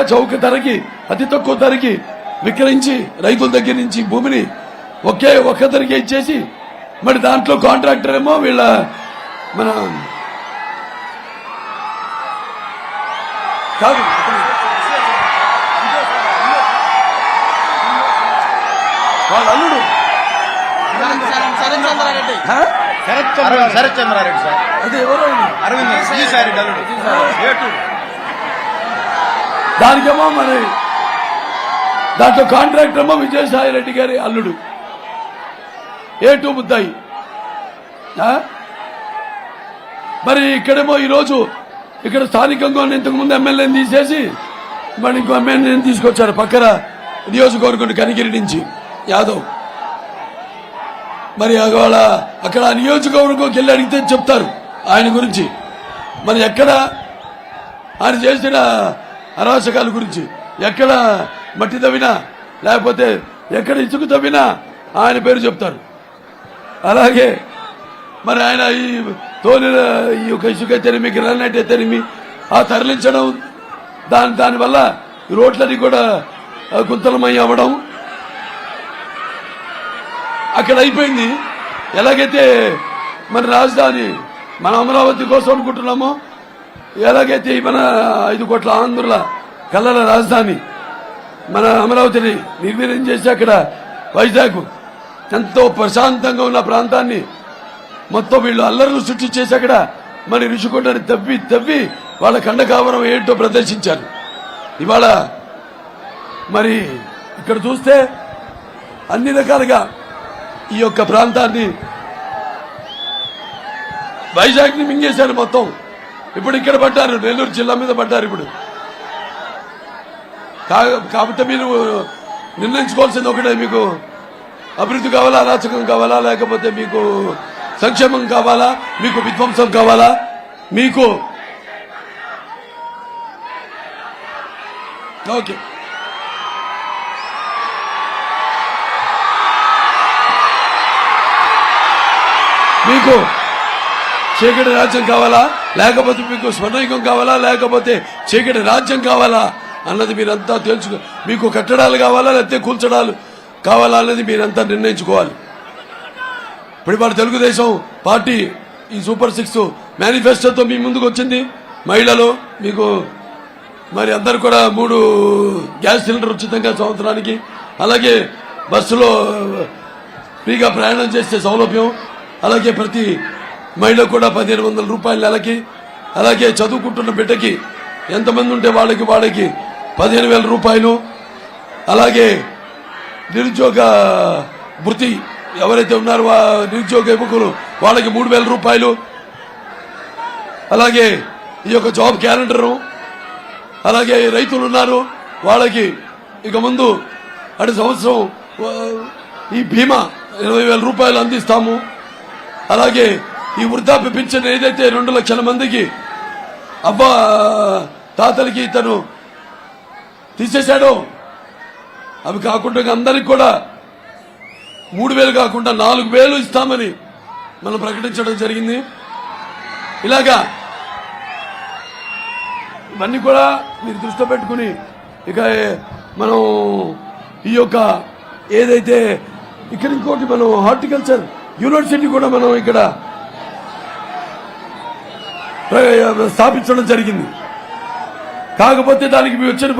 చౌక ధరకి అతి తక్కువ ధరకి విక్రయించి రైతుల దగ్గర నుంచి భూమిని ఒకే ఒక్క ధరకే ఇచ్చేసి మరి దాంట్లో కాంట్రాక్టర్ ఏమో వీళ్ళ మన కాదు. వాళ్ళ అల్లుడు. శరత్ చంద్రారెడ్డి సార్. అది ఎవరో. అరవింద్ రెడ్డి అల్లుడు. ఏటు? దానికేమో మరి? దాంట్లో కాంట్రాక్టర్ ఏమో విజయసాయి రెడ్డి గారి అల్లుడు. ఏ టూ ముద్దాయి? మరి ఇక్కడేమో ఈరోజు ఇక్కడ స్థానికంగా ఇంతకుముందు ఎమ్మెల్యేని తీసేసి మరి ఇంకో ఎమ్మెల్యేని తీసుకొచ్చారు పక్కన నియోజకవర్గం కనిగిరి నుంచి యాదవ్. మరి అవాళ అక్కడ నియోజకవర్గంకి వెళ్ళి అడిగితే చెప్తారు ఆయన గురించి. మరి ఎక్కడ ఆయన చేసిన అరాచకాల గురించి ఎక్కడ మట్టి తవ్వినా లేకపోతే ఎక్కడ ఇసుక తవ్వినా ఆయన పేరు చెప్తారు. అలాగే మరి ఆయన ఈ తోలి ఈ యొక్క ఇసుక తెరిమి గ్రానైట్ తెరిమి ఆ తరలించడం దాని దానివల్ల ఈ రోడ్లన్నీ కూడా గుంతలమై అవ్వడం. అక్కడ అయిపోయింది. ఎలాగైతే మన రాజధాని మన అమరావతి కోసం అనుకుంటున్నామో ఎలాగైతే మన ఐదు కోట్ల ఆంధ్రుల కల్లల రాజధాని మన అమరావతిని నిర్వీర్యం చేసి అక్కడ వైజాగ్ ఎంతో ప్రశాంతంగా ఉన్న ప్రాంతాన్ని మొత్తం వీళ్ళు అల్లర్లు సృష్టించేసి అక్కడ మరి రుచికొండని తవ్వి తవ్వి వాళ్ళ కండకావరం ఏంటో ప్రదర్శించారు. ఇవాళ మరి ఇక్కడ చూస్తే అన్ని రకాలుగా ఈ యొక్క ప్రాంతాన్ని వైజాగ్ని మింగేశారు మొత్తం. ఇప్పుడు ఇక్కడ పడ్డారు నెల్లూరు జిల్లా మీద పడ్డారు ఇప్పుడు. కా- మీరు నిర్ణయించుకోవాల్సింది ఒకటే మీకు అభివృద్ధి కావాలా అరాచకం కావాలా లేకపోతే మీకు సంక్షేమం కావాలా మీకు విధ్వంసం కావాలా? మీకు ఓకే. మీకు చీకటి రాజ్యం కావాలా? లేకపోతే మీకు స్వర్ణయుగం కావాలా? లేకపోతే చీకటి రాజ్యం కావాలా? అన్నది మీరంతా తెలుసుకో మీకు కట్టడాలు కావాలా? లేకపోతే కూల్చడాలు కావాలా? అన్నది మీరంతా నిర్ణయించుకోవాలి. ఇప్పుడు మన తెలుగుదేశం పార్టీ ఈ సూపర్ సిక్స్ మేనిఫెస్టోతో మీ ముందుకు వచ్చింది. మహిళలు మీకు మరి అందరు కూడా మూడు గ్యాస్ సిలిండర్ ఉచితంగా సంవత్సరానికి అలాగే బస్సులో ఫ్రీగా ప్రయాణం చేసే సౌలభ్యం. అలాగే ప్రతి మహిళ కూడా పదిహేను వందల రూపాయలు నెలకి అలాగే చదువుకుంటున్న బిడ్డకి ఎంతమంది ఉంటే వాళ్ళకి వాళ్ళకి పదిహేను వేల రూపాయలు. అలాగే నిరుద్యోగ వృత్తి ఎవరైతే ఉన్నారో వా నిరుద్యోగ యువకులు వాళ్ళకి మూడు వేల రూపాయలు. అలాగే ఈ యొక్క జాబ్ క్యాలెండరు. అలాగే రైతులు ఉన్నారు వాళ్ళకి ఇక ముందు అటు సంవత్సరం ఈ బీమా ఇరవై వేల రూపాయలు అందిస్తాము. అలాగే ఈ వృద్ధాప్య పింఛన్ ఏదైతే రెండు లక్షల మందికి అబ్బా తాతలకి ఇతను తీసేశాడు అవి కాకుండా అందరికి కూడా మూడు వేలు కాకుండా నాలుగు వేలు ఇస్తామని మనం ప్రకటించడం జరిగింది. ఇలాగా ఇవన్నీ కూడా మీరు దృష్టిలో పెట్టుకుని ఇక మనం ఈ యొక్క ఏదైతే ఇక్కడ ఇంకోటి మనం హార్టికల్చర్ యూనివర్సిటీ కూడా మనం ఇక్కడ స్థాపించడం జరిగింది. కాకపోతే దానికి మీ వచ్చిన